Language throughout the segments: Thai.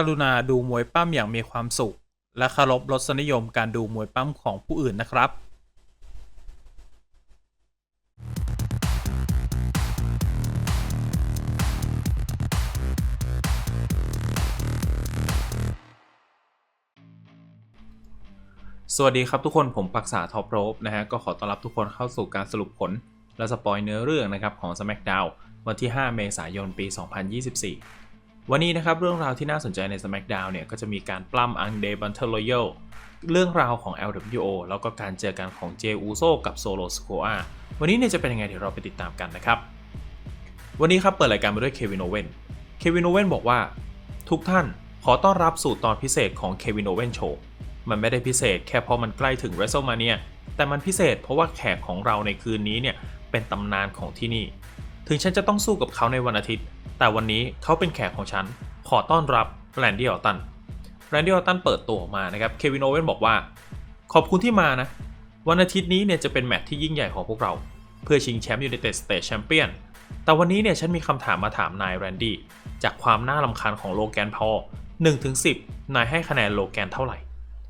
กรุณาดูมวยปั้มอย่างมีความสุข และเคารพรสนิยมการดูมวยปั้มของผู้อื่นนะครับสวัสดีครับทุกคนผมปักษาท็อปโรบนะฮะก็ขอต้อนรับทุกคนเข้าสู่การสรุปผล และสปอยเนื้อเรื่องนะครับของ SmackDown วันที่ 5 เมษายนปี 2024 วันนี้นะครับเรื่องราวที่น่าสนใจใน SmackDown เนี่ยก็จะมีการปล้ำอังเดบันเทอร์ o ย a l เรื่องราวของ LWO แล้วก็การเจอกันของเจอูโซกับโซโลสโคอาวันนี้เนี่ยจะเป็นยังไงเดี๋ยวเราไปติดตามกันนะครับ วันนี้ครับเปิดรายการมาด้วยเควินโอเวนเควินโอเวนบอกว่า ทุกท่านขอต้อนรับสู่ตอนพิเศษของเควินโอเวนโชว์มันไม่ได้พิเศษแค่เพราะมันใกล้ถึง WrestleMania แต่มันพิเศษเพราะว่าแขกของเราในคืนนี้เนี่ยเป็นตำนานของที่นี่ ถึงฉันจะต้องสู้กับเขาในวันอาทิตย์ แต่วันนี้เขาเป็นแขกของฉัน ขอต้อนรับแรนดี้ออตตันแรนดี้ออตตันเปิดตัวออกมานะครับ เควินโอเวนบอกว่า ขอบคุณที่มานะ วันอาทิตย์นี้เนี่ยจะเป็นแมตช์ที่ยิ่งใหญ่ของพวกเรา เพื่อชิงแชมป์ยู n นเต็ดสเต e แชมเปี้ยน แต่วันนี้เนี่ยฉันมีคำถามมาถามนายแรนดี้จากความน่าลำคาญของโลแกนพอล1ถึง10 นายให้คะแนนโลแกนเท่าไหร่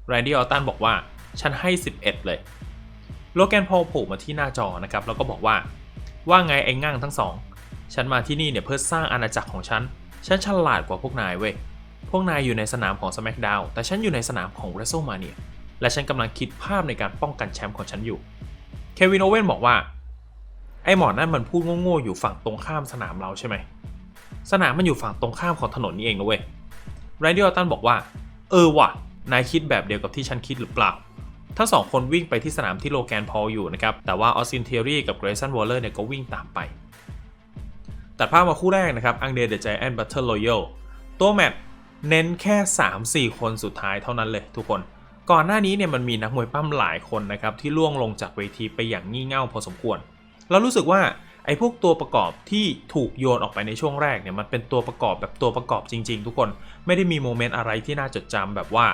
แรนดี้ออตตันบอกว่า ฉันให้ 11 เลย โลแกนพอลโผล่มาที่หน้าจอนะครับ แล้วก็บอกว่า ว่าไงไอ้ง่างทั้งสอง ฉันมาที่นี่เนี่ยเพื่อสร้างอาณาจักรของฉัน ฉันฉลาดกว่าพวกนายเว้ย พวกนายอยู่ในสนามของ SmackDown แต่ฉันอยู่ในสนามของ WrestleMania และฉันกำลังคิดภาพในการป้องกันแชมป์ของฉันอยู่ เควินโอเว่นบอกว่า ไอ้หมอนั่นมันพูดโง่ๆอยู่ฝั่งตรงข้ามสนามเราใช่ไหม สนามมันอยู่ฝั่งตรงข้ามของถนนนี่เองนะเว้ยแรนดี้ออตตันบอกว่า เออว่ะ นายคิดแบบเดียวกับที่ฉันคิดหรือเปล่า ทั้งสองคนวิ่งไปที่สนามที่โลแกนพอลอยู่นะครับ แต่ว่าออสซินเทอรี่กับเกรซันวอลเลอร์เนี่ยก็วิ่งตามไป ตัดภาพมาคู่แรกนะครับ อังเดรเดใจแอนบัตเทิลรยัลตัวแมตช์เน้นแค่ 3-4 คนสุดท้ายเท่านั้นเลยทุกคน ก่อนหน้านี้เนี่ยมันมีนักมวยปั้มหลายคนนะครับที่ล่วงลงจากเวทีไปอย่างงี่เง่าพอสมควร เรารู้สึกว่าไอ้พวกตัวประกอบที่ถูกโยนออกไปในช่วงแรกเนี่ยมันเป็นตัวประกอบแบบตัวประกอบจริง ๆ ทุกคน ไม่ได้มีโมเมนต์อะไรที่น่าจดจำแบบว่า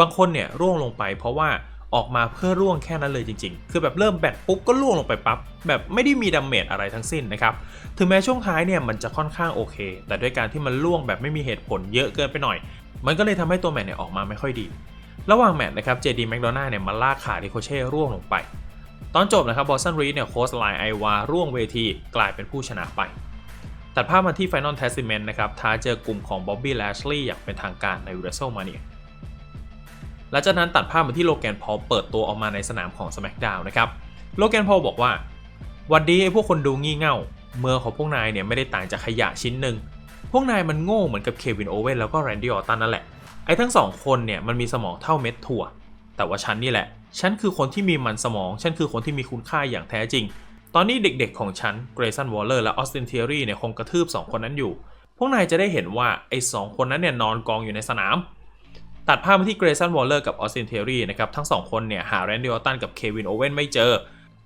บางคนเนี่ยร่วงลงไปเพราะว่า ออกมาเพื่อร่วงแค่นั้นเลยจริงๆ คือแบบเริ่มแบตปุ๊บก็ร่วงลงไปปั๊บแบบไม่ได้มีดาเมจอะไรทั้งสิ้นนะครับ ถึงแม้ช่วงท้ายเนี่ยมันจะค่อนข้างโอเค แต่ด้วยการที่มันล่วงแบบไม่มีเหตุผลเยอะเกินไปหน่อย มันก็เลยทำให้ตัวแมตเนี่ยออกมาไม่ค่อยดี ระหว่างแมตนะครับเจดีแมคโดนัลเนี่ยมาลากขาดิโคเช่ร่วงลงไป ตอนจบนะครับบอสตันรีดเนี่ยโค้ชไลน์ไอวาร่วงเวทีกลายเป็นผู้ชนะไปตัดภาพมาที่ Final Testament นะครับท้าเจอกลุ่มของ Bobby Lashley อย่างเป็นทางการใน WrestleMania หลังจากนั้นตัดภาพมาที่โลแกนพอเปิดตัวออกมาในสนามของ SmackDown นะครับโลแกนพอบอกว่าวันดีไอ้พวกคนดูงี่เง่า เมืองของพวกนายเนี่ยไม่ได้ต่างจากขยะชิ้นหนึ่งพวกนายมันโง่เหมือนกับเควินโอเวนแล้วก็แรนดี้ออตันนั่นแหละไอ้ทั้งสองคนเนี่ยมันมีสมองเท่าเม็ดถั่ว แต่ว่าฉันนี่แหละ ฉันคือคนที่มีมันสมอง ฉันคือคนที่มีคุณค่าอย่างแท้จริง ตอนนี้เด็กๆของฉันเกรซันวอลเลอร์และออสตินเทอรี่เนี่ยคงกระทืบ 2 คนนั้นอยู่ พวกนายจะได้เห็นว่าไอ้สองคนนั้นเนี่ยนอนกองอยู่ในสนาม ตัดภาพมาที่เกรซันวอลเลอร์กับออสตินเทอรี่นะครับทั้งสองคนเนี่ยหาแรนดี้ออตตันกับเควินโอเวนไม่เจอ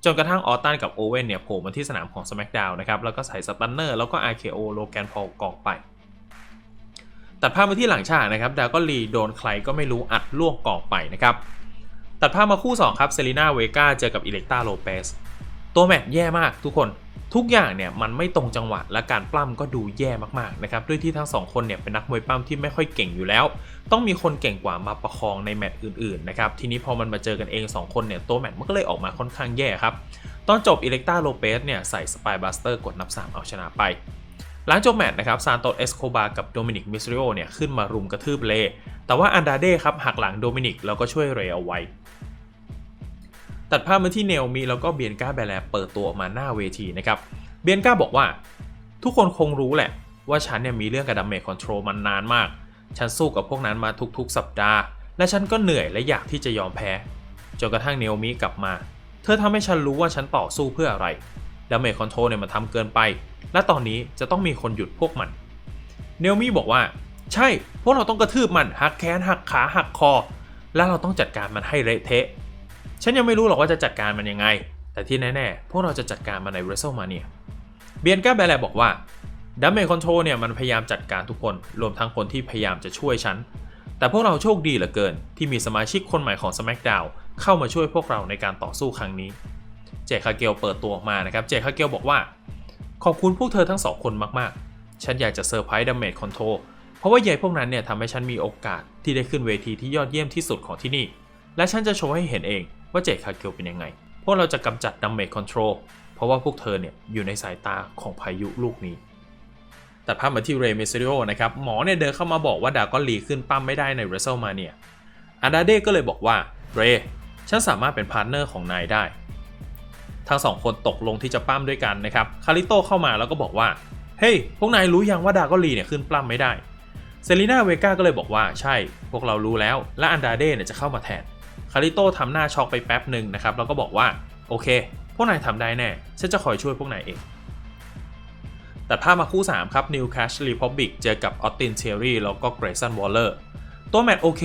จนกระทั่งออตตันกับโอเวนเนี่ยโผล่มาที่สนามของ SmackDown นะครับแล้วก็ใส่สตันเนอร์แล้วก็ RKO โลแกนพอลกองไป ตัดภาพมาที่หลังฉากนะครับดาก็ลีโดนใครก็ไม่รู้อัดล่วงกองไปนะครับตัดภาพมาคู่ 2 ครับเซรีนาเวกาเจอกับอิเล็กตาโลเปสตัวแมตช์แย่มากทุกคน ทุกอย่างเนี่ยมันไม่ตรงจังหวะและการปล้ำก็ดูแย่มากๆนะครับด้วยที่ทั้งสองคนเนี่ยเป็นนักมวยปล้ำที่ไม่ค่อยเก่งอยู่แล้ว ต้องมีคนเก่งกว่ามาประคองในแมตช์อื่นๆนะครับทีนี้พอมันมาเจอกันเอง 2 คนเนี่ยตัวแมตช์มันก็เลยออกมาค่อนข้างแย่ครับตอนจบอิเล็กตาโลเปสเนี่ยใส่สปายบัสเตอร์กดนับ 3 เอาชนะไป หลังจบแมตช์นะครับซานโตเอสโคบากับโดมินิกมิสริโอเนี่ยขึ้นมารุมกระทืบเล แต่ว่าอันดาเด้ครับหักหลังโดมินิกแล้วก็ช่วยเรเอาไว้ ตัดภาพมาที่เนลมีแล้วก็เบียนก้าแบแลเปิดตัวออกมาหน้าเวทีนะครับ เบียนก้าบอกว่า ทุกคนคงรู้แหละ ว่าฉันเนี่ยมีเรื่องกับดัมเมจคอนโทรลมันนานมาก ฉันสู้กับพวกนั้นมาทุกๆ สัปดาห์ และฉันก็เหนื่อยและอยากที่จะยอมแพ้ จนกระทั่งเนลมีกลับมา เธอทำให้ฉันรู้ว่าฉันต่อสู้เพื่ออะไรดัมเมจคอนโทรลเนี่ยมันทำเกินไป และตอนนี้จะต้องมีคนหยุดพวกมัน เนลมี่บอกว่า ใช่ พวกเราต้องกระทืบมันหักแขนหักขาหักคอ แล้วเราต้องจัดการมันให้เละเทะ ฉันยังไม่รู้หรอกว่าจะจัดการมันยังไง แต่ที่แน่ๆ พวกเราจะจัดการมันใน WrestleMania เบียนก้าแบลบอกว่าดัมเมจคอนโทรเนี่ยมันพยายามจัดการทุกคน รวมทั้งคนที่พยายามจะช่วยฉัน แต่พวกเราโชคดีเหลือเกิน ที่มีสมาชิกคนใหม่ของ SmackDown เข้ามาช่วยพวกเราในการต่อสู้ครั้งนี้ เจคาเกลเปิดตัวออกมานะครับ เจคาเกลบอกว่า ขอบคุณพวกเธอทั้งสองคนมากๆ ฉันอยากจะเซอร์ไพรส์ดัมเมจคอนโทรเพราะว่าใยพวกนั้นเนี่ยทำให้ฉันมีโอกาสที่ได้ขึ้นเวทีที่ยอดเยี่ยมที่สุดของที่นี่ และฉันจะโชว์ให้เห็นเอง ว่าเจคาเกลเป็นยังไง พวกเราจะกำจัดดัมเมจคอนโทรลเพราะว่าพวกเธอเนี่ยอยู่ในสายตาของพายุลูกนี้ตัดภาพมาที่เรเมซิโอนะครับหมอเนี่ยเดินเข้ามาบอกว่าดากอนลีขึ้นปั้มไม่ได้ในเร s เซ m มาเนี่ยอาดาเด้ก็เลยบอกว่าเรฉันสามารถเป็นพาร์ทเนอร์ของนายได้ ทั้งสองคนตกลงที่จะปั้มด้วยกันนะครับคาริโตเข้ามาแล้วก็บอกว่าเฮ้ยพวกนายรู้ยังว่าดากอนลีเนี่ยขึ้นปล้ำไม่ได้ เซรีนาเวกาก็เลยบอกว่าใช่ พวกเรารู้แล้ว และอันดาเด้เนี่ยจะเข้ามาแทน คาริโต้ทำหน้าช็อกไปแป๊บหนึ่งนะครับแล้วก็บอกว่าโอเค พวกนายทำได้แน่ ฉันจะคอยช่วยพวกนายเอง ตัดภาพมาคู่ 3 ครับ New Cash Republic เจอกับออตตินเทอรี่แล้วก็เกรซันวอลเลอร์ตัวแมตช์โอเค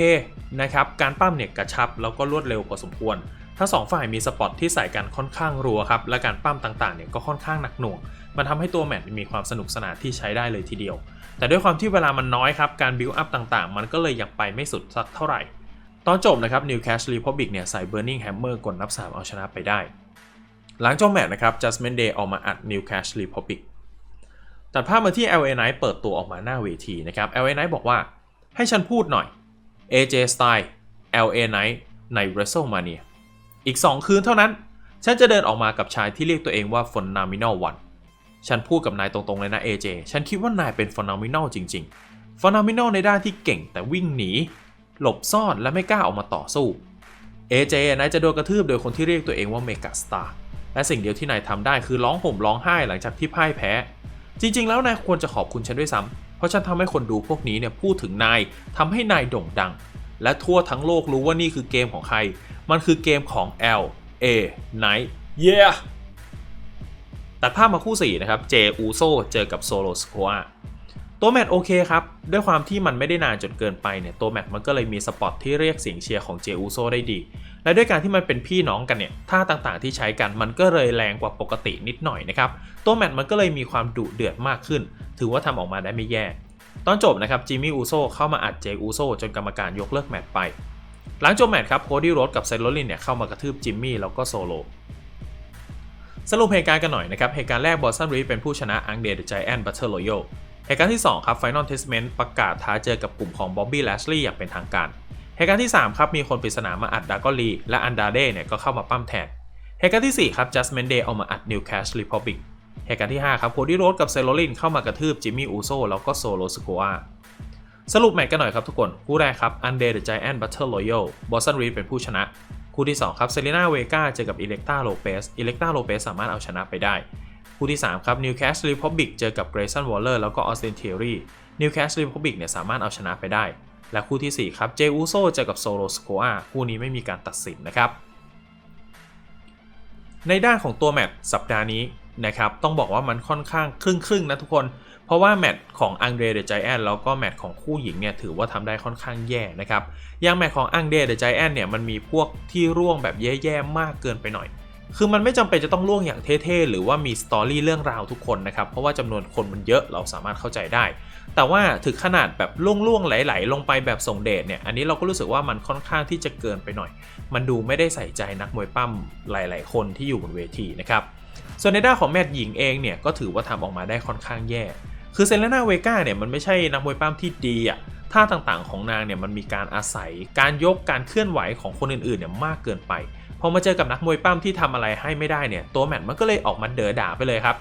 นะครับการปั้มเนี่ยกระชับแล้วก็รวดเร็วพอสมควร ทั้งสองฝ่ายมีสปอตที่ใส่กันค่อนข้างรัวครับและการปั้มต่างๆเนี่ยก็ค่อนข้างหนักหน่วง มันทำให้ตัวแมตช์มีความสนุกสนานที่ใช้ได้เลยทีเดียว แต่ด้วยความที่เวลามันน้อยครับการบิวอัพต่างๆ มันก็เลยยังไปไม่สุดสักเท่าไหร่ ตอนจบนะครับ New Cash Republic เนี่ยใส่ Burning Hammer กดนับ 3 เอาชนะไปได้ หลังจบแมตช์นะครับ Judgment Day ออกมาอัด New Cash Republic ตัดภาพมาที่ LA Knight เปิดตัวออกมาหน้าเวทีนะครับ LA Knight บอกว่าให้ฉันพูดหน่อย AJ Style LA Knight ใน WrestleMania อีก 2 คืนเท่านั้น ฉันจะเดินออกมากับชายที่เรียกตัวเองว่า Phenomenal One ฉันพูดกับนายตรงๆเลยนะ AJ ฉันคิดว่านายเป็น Phenomenal จริง ๆ Phenomenal ในด้านที่เก่งแต่วิ่งหนี หลบซ่อนและไม่กล้าออกมาต่อสู้ AJ นายจะโดนกระทืบโดยคนที่เรียกตัวเองว่า Mega Star และสิ่งเดียวที่นายทำได้คือร้องห่มร้องไห้หลังจากที่พ่ายแพ้ จริง ๆ แล้วนายควรจะขอบคุณฉันด้วยซ้ำเพราะฉันทำให้คนดูพวกนี้เนี่ยพูดถึงนายทำให้นายโด่งดัง และทั่วทั้งโลกรู้ว่านี่คือเกมของใคร มันคือเกมของ L A Night Yeah ตัดภาพมาคู่ 4 นะครับ เจ อูโซ เจอกับโซโลสโคอา ตัวแมตช์โอเคครับ ด้วยความที่มันไม่ได้นานจนเกินไปเนี่ยตัวแมตช์มันก็เลยมีสปอตที่เรียกเสียงเชียร์ของเจอูโซได้ดี และด้วยการที่มันเป็นพี่น้องกันเนี่ยท่าต่างๆที่ใช้กันมันก็เลยแรงกว่าปกตินิดหน่อยนะครับ ตัวแมตช์มันก็เลยมีความดุเดือดมากขึ้น ถือว่าทำออกมาได้ไม่แย่ ตอนจบนะครับจิมมี่อูโซเข้ามาอัดเจอูโซจนกรรมการยกเลิกแมตช์ไป หลังจบแมตช์ครับโคดี้โรสกับเซนโรลินเนี่ยเข้ามากระทืบจิมมี่แล้วก็โซโลสรุปเหตุการณ์กันหน่อยนะครับเหตุการณ์แรกบอสตันรีเป็นผู้ชนะอังเดร์เดอะไจแอนบัตเทอร์โรโย เหตุการณ์ที่ 2 ครับ Final Testament ประกาศท้าเจอกับกลุ่มของบ๊อบบี้แลชลีย์อย่างเป็นทางการเหตุการณ์ที่ 3 ครับ มีคนปริศนามาอัดดากอลีและอันดาเด้เนี่ยก็เข้ามาปั้มแทนเหตุการณ์ที่ 4 ครับ Judgment Day เอามาอัด New Cash Republic เหตุการณ์ที่ 5 ครับโคดี้โรสกับเซโรลินเข้ามากระทืบจิมมี่อูโซแล้วก็โซโลสโกอาสรุปแมตช์กันหน่อยครับทุกคน คู่แรกครับ u n d e r the Giant Battle Royal บอสตันรีเป็นผู้ชนะ คู่ที่ 2 ครับเซเลนาเวกาเจอกับอิเล็กตาโลเปสอิเล็กตาโลเปสสามารถเอาชนะไปได้ คู่ที่ 3 ครับ Newcastle Republic เจอกับ Grayson Waller แล้วก็ Austin Theory Newcastle Republic เนี่ยสามารถเอาชนะไปได้ และคู่ที่ 4 ครับ เจอูโซเจอกับโซโลสโกอาคู่นี้ไม่มีการตัดสินนะครับ ในด้านของตัวแมตช์สัปดาห์นี้นะครับ ต้องบอกว่ามันค่อนข้างครึ่งครึ่งนะทุกคน เพราะว่าแมตช์ของอังเดรเดอะไจแอนแล้วก็แมตช์ของคู่หญิงเนี่ยถือว่าทำได้ค่อนข้างแย่นะครับอย่างแมตช์ของอังเดรเดอะไจแอนเนี่ยมันมีพวกที่ร่วงแบบแย่ๆมากเกินไปหน่อย คือมันไม่จำเป็นจะต้องล่วงอย่างเท่ๆ หรือว่ามีสตอรี่เรื่องราวทุกคนนะครับ เพราะว่าจำนวนคนมันเยอะเราสามารถเข้าใจได้ แต่ว่าถึงขนาดแบบล่วงๆ ไหลๆ ลงไปแบบส่งเดชเนี่ย อันนี้เราก็รู้สึกว่ามันค่อนข้างที่จะเกินไปหน่อย มันดูไม่ได้ใส่ใจนักมวยปั้มหลาย ๆ คนที่อยู่บนเวทีนะครับ ส่วนในด้านของแมตช์หญิงเองเนี่ยก็ถือว่าทำออกมาได้ค่อนข้างแย่ คือเซเลนาเวก้าเนี่ยมันไม่ใช่นักมวยปั้มที่ดีอะท่าต่างๆ ของนางเนี่ยมันมีการอาศัย การยก การเคลื่อนไหวของคนอื่นๆ เนี่ยมากเกินไป พอมาเจอกับนักมวยปั้มที่ทำอะไรให้ไม่ได้เนี่ยตัวแมตช์มันก็เลยออกมาเด๋อด่าไปเลยครับ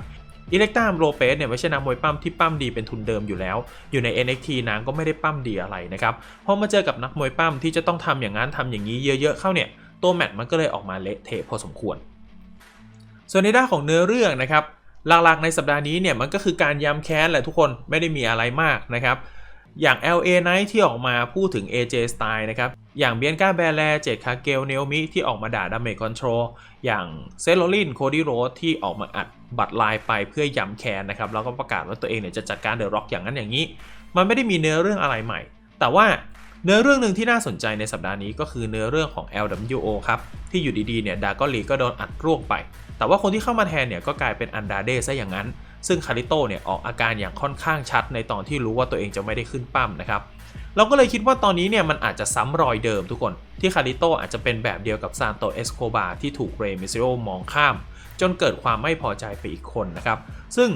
อิเล็กตามโรเปสเนี่ยไม่ใช่นักมวยปั้มที่ปั้มดีเป็นทุนเดิมอยู่แล้ว อยู่ใน NXT นางก็ไม่ได้ปั้มดีอะไรนะครับพอมาเจอกับนักมวยปั้มที่จะต้องทำอย่างนั้นทำอย่างนี้เยอะๆเข้าเนี่ยตัวแมตช์มันก็เลยออกมาเละเทะพอสมควร ส่วนในด้านของเนื้อเรื่องนะครับหลักๆในสัปดาห์นี้เนี่ยมันก็คือการย้ำแค้นแหละทุกคนไม่ได้มีอะไรมากนะครับ อย่าง LA Knight ที่ออกมาพูดถึง AJ Style นะครับ อย่างเบียนกาแบแลเจดคาเกลเนลมิที่ออกมาด่าดาเมจคอนโทรลอย่างเซโรลินโคดี้โรสที่ออกมาอัดบัตรลายไปเพื่อย้ำแค้นนะครับ แล้วก็ประกาศว่าตัวเองเนี่ยจะจัดการเดอะร็อกอย่างนั้นอย่างนี้ มันไม่ได้มีเนื้อเรื่องอะไรใหม่ แต่ว่าเนื้อเรื่องหนึ่งที่น่าสนใจในสัปดาห์นี้ก็คือเนื้อเรื่องของ LWO ครับ ที่อยู่ดีๆเนี่ยดากอลีก็โดนอัดร่วงไป แต่ว่าคนที่เข้ามาแทนเนี่ยก็กลายเป็นอันดาเดซะอย่างนั้น ซึ่งคาริโตเนี่ยออกอาการอย่างค่อนข้างชัดในตอนที่รู้ว่าตัวเองจะไม่ได้ขึ้นปั้มนะครับเราก็เลยคิดว่าตอนนี้เนี่ยมันอาจจะซ้ำรอยเดิมทุกคน ที่คาริโตอาจจะเป็นแบบเดียวกับซานโตเอสโคบาที่ถูกเรมิซิโอมองข้าม จนเกิดความไม่พอใจไปอีกคนนะครับ ซึ่ง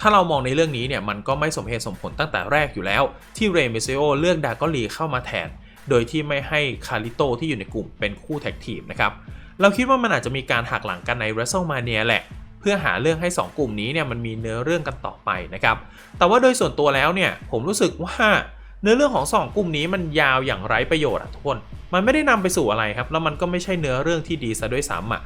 ถ้าเรามองในเรื่องนี้เนี่ยมันก็ไม่สมเหตุสมผลตั้งแต่แรกอยู่แล้ว ที่เรมิเซโอเลือกดากอลีเข้ามาแทน โดยที่ไม่ให้คาริโตที่อยู่ในกลุ่มเป็นคู่แท็กทีมนะครับเราคิดว่ามันอาจจะมีการหักหลังกันใน WrestleMania แหละ เพื่อหาเรื่องให้ 2 กลุ่มนี้เนี่ยมันมีเนื้อเรื่องกันต่อไปนะครับ แต่ว่าโดยส่วนตัวแล้วเนี่ยผมรู้สึกว่าเนื้อเรื่องของ 2 กลุ่มนี้มันยาวอย่างไร้ประโยชน์อะทุกคน มันไม่ได้นำไปสู่อะไรครับ แล้วมันก็ไม่ใช่เนื้อเรื่องที่ดีซะด้วยซ้ำอะ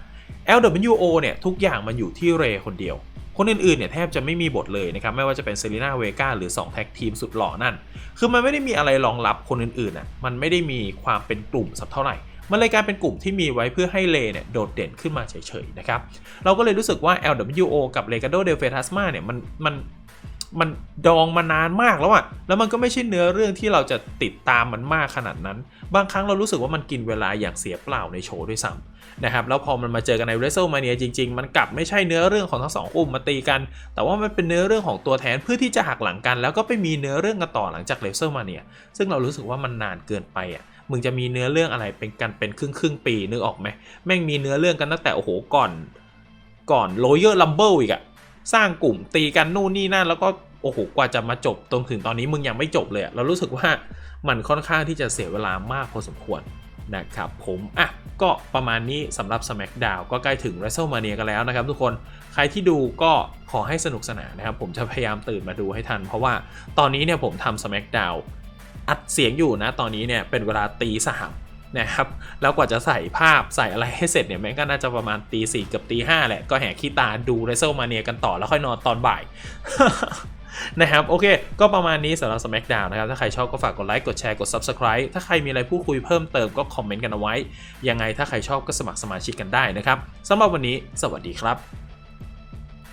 LWO เนี่ยทุกอย่างมันอยู่ที่เรย์คนเดียว คนอื่นๆเนี่ยแทบจะไม่มีบทเลยนะครับ ไม่ว่าจะเป็นเซรีนาเวกาหรือ 2 แท็กทีมสุดหล่อนั่น คือมันไม่ได้มีอะไรรองรับคนอื่นๆอะ มันไม่ได้มีความเป็นกลุ่มสักเท่าไหร่ มันเลยกลายเป็นกลุ่มที่มีไว้เพื่อให้เลเนี่ยโดดเด่นขึ้นมาเฉยๆนะครับ เราก็เลยรู้สึกว่า LWO กับ Legado del Fantasma เนี่ยมันมันมันดองมานานมากแล้วอะแล้วมันก็ไม่ใช่เนื้อเรื่องที่เราจะติดตามมันมากขนาดนั้น บางครั้งเรารู้สึกว่ามันกินเวลาอย่างเสียเปล่าในโชว์ด้วยซ้ำนะครับ แล้วพอมันมาเจอกันใน WrestleMania จริง ๆ มันกลับไม่ใช่เนื้อเรื่องของทั้งสองกลุ่มมาตีกัน แต่ว่ามันเป็นเนื้อเรื่องของตัวแทนเพื่อที่จะหักหลังกัน แล้วก็ไปมีเนื้อเรื่องกันต่อหลังจาก WrestleMania ซึ่งเรารู้สึกว่ามันนานเกินไปอะ มึงจะมีเนื้อเรื่องอะไรเป็นกันเป็นครึ่งครึ่งปีนึกออกไหมแม่งมีเนื้อเรื่องกันตั้งแต่โอ้โหก่อน ก่อน Royal Rumble อีกอะสร้างกลุ่มตีกันนู่นนี่นั่นแล้วก็โอ้โหกว่าจะมาจบตรงถึงตอนนี้มึงยังไม่จบเลยอะเรารู้สึกว่ามันค่อนข้างที่จะเสียเวลามากพอสมควรนะครับผมอะก็ประมาณนี้สำหรับ SmackDown ก็ใกล้ถึง WrestleMania กันแล้วนะครับทุกคนใครที่ดูก็ขอให้สนุกสนานนะครับ ผมจะพยายามตื่นมาดูให้ทัน เพราะว่าตอนนี้เนี่ยผมทำ SmackDown อัดเสียงอยู่นะตอนนี้เนี่ยเป็นเวลาตีสามนะครับแล้วกว่าจะใส่ภาพใส่อะไรให้เสร็จเนี่ยแม่งก็น่าจะประมาณตีสี่กับตีห้าแหละ ก็แห่ขี้ตาดูเรเซลมาเนียกันต่อแล้วค่อยนอนตอนบ่ายนะครับโอเค ก็ประมาณนี้สำหรับ SmackDown นะครับ ถ้าใครชอบก็ฝากกดไลค์กดแชร์กด Subscribe ถ้าใครมีอะไรพูดคุยเพิ่มเติมก็คอมเมนต์กันเอาไว้ ยังไงถ้าใครชอบก็สมัครสมาชิกกันได้นะครับสำหรับวันนี้ สวัสดีครับ